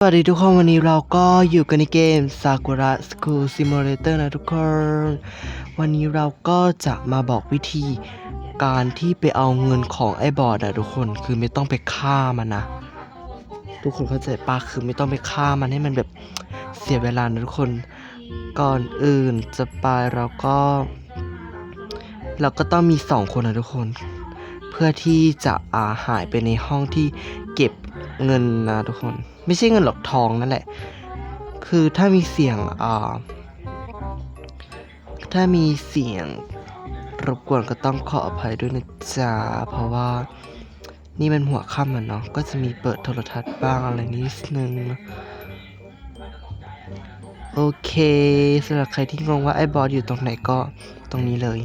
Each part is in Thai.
สวัสดีทุกคนวันนี้เราก็อยู่กันในเกม Sakura School Simulator นะทุกคน วันนี้เราก็จะมาบอกวิธีการที่ไปเอาเงินของไอ้บอดอะทุกคนคือไม่ต้องไปฆ่ามันนะ ทุกคนเข้าใจปะคือไม่ต้องไปฆ่ามันให้มันแบบเสียเวลานะทุกคน ก่อนอื่นจะไปเราก็ เราก็ต้องมีสองคนนะทุกคน เพื่อที่จะอาหายไปในห้องที่เก็บ เงินนะทุกคน ไม่ใช่เงินหรอกทองนั่นแหละ คือถ้ามีเสียงอ่าถ้ามีเสียงรบกวนก็ต้องขออภัยด้วยนะจ๊ะเพราะว่านี่มันหัวค่ำมันเนาะก็จะมีเปิดโทรทัศน์บ้างอะไรนิดนึงโอเคสำหรับใครที่งงว่าไอ้บอสอยู่ตรงไหนก็ตรงนี้เลย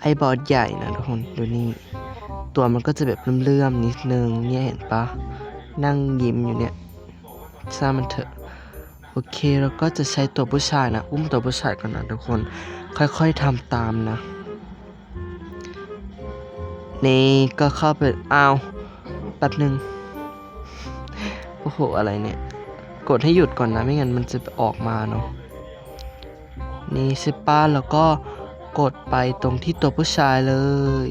ไอ้บอสใหญ่นะทุกคนดูนี่ ตัวมันก็จะแบบเลื่อมๆนิดนึงเนี่ยเห็นปะนั่งยิ้มอยู่เนี่ยช่างมันเถอะโอเคเราก็จะใช้ตัวผู้ชายนะ อุ้มตัวผู้ชายก่อนนะทุกคน ค่อยๆทำตามนะ นี่ก็เข้าไปอ้าวแป๊บหนึ่งโอ้โห อะไรเนี่ย กดให้หยุดก่อนนะ ไม่งั้นมันจะออกมาเนาะนี่ใช่ป้าแล้วก็ กดไปตรงที่ตัวผู้ชายเลย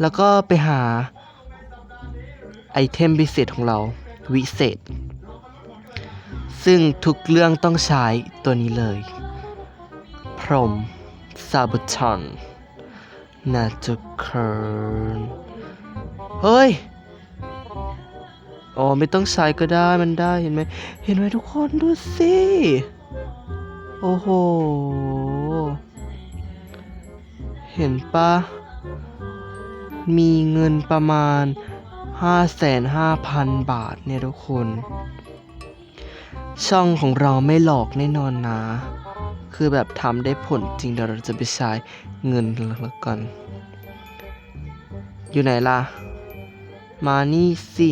แล้วก็ไปหาไอเทมพิเศษของเรา วิเศษ ซึ่งทุกเรื่องต้องใช้ตัวนี้เลย พรมซาบุชอนนาจุเคิร์นเฮ้ยอ๋อไม่ต้องใช้ก็ได้มันได้เห็นไหมเห็นไหมทุกคนดูสิ โอ้โห เห็นปะ มีเงินประมาณ 55,000 บาทเนี่ยทุกคน ช่องของเราไม่หลอกแน่นอนนะ คือแบบทำได้ผลจริงเดี๋ยวเราจะไปใช้เงินแล้วกัน อยู่ไหนล่ะ มานี่สิ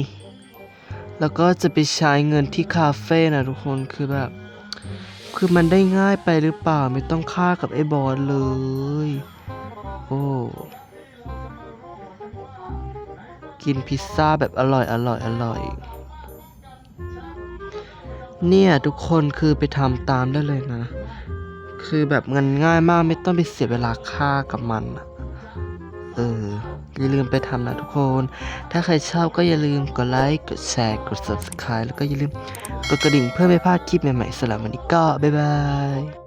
แล้วก็จะไปใช้เงินที่คาเฟ่นะทุกคนคือแบบ คือมันได้ง่ายไปหรือเปล่าไม่ต้องฆ่ากับไอ้บอสเลย โอ้กินพิซซ่าแบบอร่อยอร่อยอร่อย เนี่ยทุกคนคือไปทำตามได้เลยนะ คือแบบเงินง่ายมากไม่ต้องไปเสียเวลาฆ่ากับมัน เออ อย่าลืมไปทำนะทุกคน ถ้าใครชอบก็อย่าลืมกดไลค์กดแชร์กด subscribe แล้วก็อย่าลืมกดกระดิ่งเพื่อไม่พลาดคลิปใหม่ๆสำหรับวันนี้ก็บ๊ายบาย